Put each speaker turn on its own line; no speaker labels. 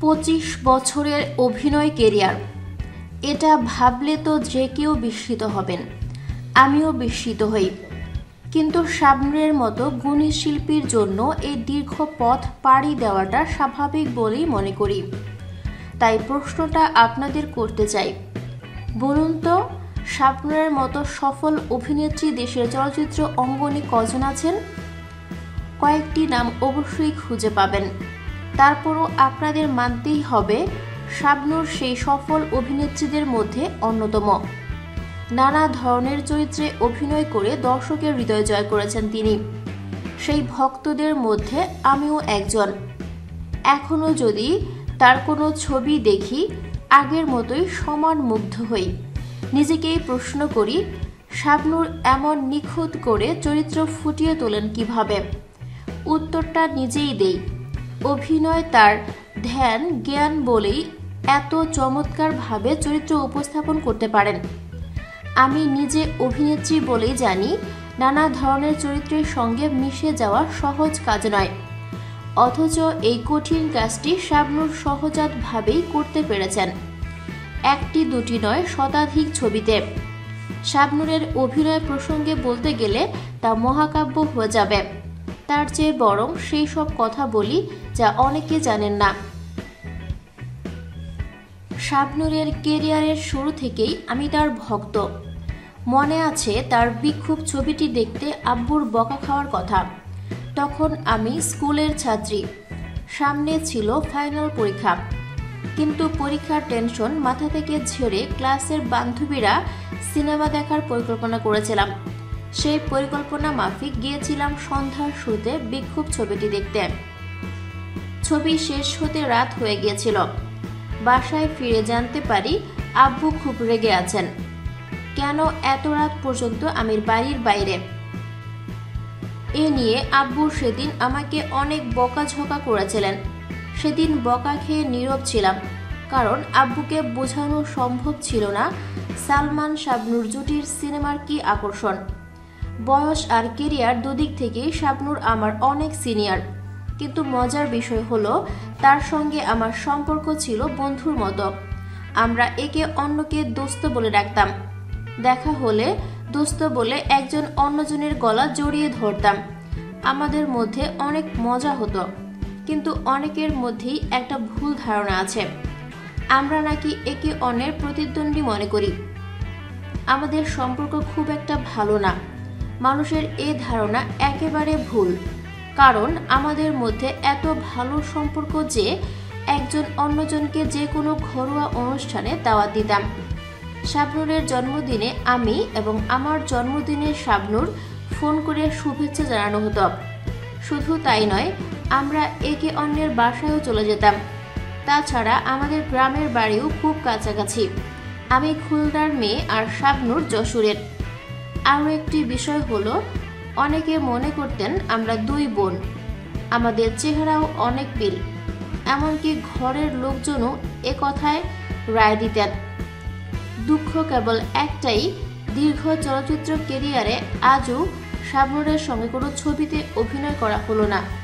পঁচিশ বছরের অভিনয় কেরিয়ার। এটা ভাবলে তো যে কেউ বিস্মিত হবেন। আমিও বিস্মিত হই। কিন্তু সামনের মতো গুণী শিল্পীর জন্য এই দীর্ঘ পথ পাড়ি দেওয়াটা স্বাভাবিক বলেই মনে করি। তাই প্রশ্নটা আপনাদের করতে চাই। বলুন তো শাবনুরের মতো সফল অভিনেত্রী দেশের চলচ্চিত্র অঙ্গনে কজন আছেন? কয়েকটি নাম অবশ্যই খুঁজে পাবেন। তারপরও আপনাদের মানতেই হবে, শাবনুর সেই সফল অভিনেত্রীদের মধ্যে অন্যতম। নানা ধরনের চরিত্রে অভিনয় করে দর্শকের হৃদয় জয় করেছেন তিনি। সেই ভক্তদের মধ্যে আমিও একজন। এখনও যদি তার কোনো ছবি দেখি, আগের মতোই সমান মুগ্ধ হই। নিজেকেই প্রশ্ন করি, শাবনুর এমন নিখুঁত করে চরিত্র ফুটিয়ে তোলেন কীভাবে? উত্তরটা নিজেই দেই। অভিনয় তার ধ্যান, জ্ঞান বলেই এত চমৎকারভাবে চরিত্র উপস্থাপন করতে পারেন। আমি নিজে অভিনেত্রী বলেই জানি, নানা ধরনের চরিত্রের সঙ্গে মিশে যাওয়া সহজ কাজ নয়। অথচ এই কঠিন কাজটি শাবনুর সহজাতভাবেই করতে পেরেছেন। একটি, দুটি নয় শতাধিক ছবিতে। শাবনুরের অভিনয় প্রসঙ্গে বলতে গেলে তা মহাকাব্য হয়ে যাবে। তার চেয়ে বরং সেই সব কথা বলি যা অনেকে জানেন না। শাবনুরের কেরিয়ারের শুরু থেকেই আমি তার ভক্ত। মনে আছে তার বিক্ষোভ ছবিটি দেখতে আব্বুর বকা খাওয়ার কথা। তখন আমি স্কুলের ছাত্রী। সামনে ছিল ফাইনাল পরীক্ষা। কিন্তু পরীক্ষার টেনশন মাথা থেকে ঝেড়ে ক্লাসের বান্ধবীরা সিনেমা দেখার পরিকল্পনা করেছিলাম। সেই পরিকল্পনা মাফিক গিয়েছিলাম সন্ধ্যার শুরুতে বিক্ষোভ ছবিটি দেখতে। ছবি শেষ হতে রাত হয়ে গিয়েছিল। বাসায় ফিরে জানতে পারি আব্বু খুব রেগে আছেন। কেন এত রাত পর্যন্ত আমি বাড়ির বাইরে? এ নিয়ে আব্বু সেদিন আমাকে অনেক বকাঝকা করেছিলেন। সেদিন বকা খেয়ে নীরব ছিলাম, কারণ আব্বুকে বোঝানো সম্ভব ছিল না সালমান শাবনুর জুটির সিনেমার কি আকর্ষণ। বয়স আর কেরিয়ার দুদিক থেকেই শাবনুর আমার অনেক সিনিয়র। কিন্তু মজার বিষয় হলো, তার সঙ্গে আমার সম্পর্ক ছিল বন্ধুর মতো। আমরা একে অন্যকে দোস্ত বলে ডাকতাম। দেখা হলে দোস্ত বলে একজন অন্যজনের গলা জড়িয়ে ধরতাম। আমাদের মধ্যে অনেক মজা হতো। কিন্তু অনেকের মধ্যেই একটা ভুল ধারণা আছে। আমরা নাকি একে অন্যের প্রতিদ্বন্দ্বী মনে করি। আমাদের সম্পর্ক খুব একটা ভালো না। মানুষের এ ধারণা একেবারে ভুল। কারণ আমাদের মধ্যে এত ভালো সম্পর্ক যে একজন অন্যজনকে যে কোনো ঘরোয়া অনুষ্ঠানে দাওয়াত দিতাম। শাবনুরের জন্মদিনে আমি এবং আমার জন্মদিনে শাবনুর ফোন করে শুভেচ্ছা জানানো হতো। শুধু তাই নয় আমরা একে অন্যের বাসায়ও চলে যেতাম। তাছাড়া আমাদের গ্রামের বাড়িও খুব কাছাকাছি। আমি খুলনার মেয়ে আর শাবনুর যশোরের। আরও একটি বিষয় হলো, অনেকে মনে করতেন আমরা দুই বোন। আমাদের চেহারাও অনেক মিল এমনকি ঘরের লোকজনও এ কথায় রায় দিতেন। দুঃখ কেবল একটাই, দীর্ঘ চলচ্চিত্র কেরিয়ারে আজও শাবনুরের সঙ্গে কোনো ছবিতে অভিনয় করা হলো না।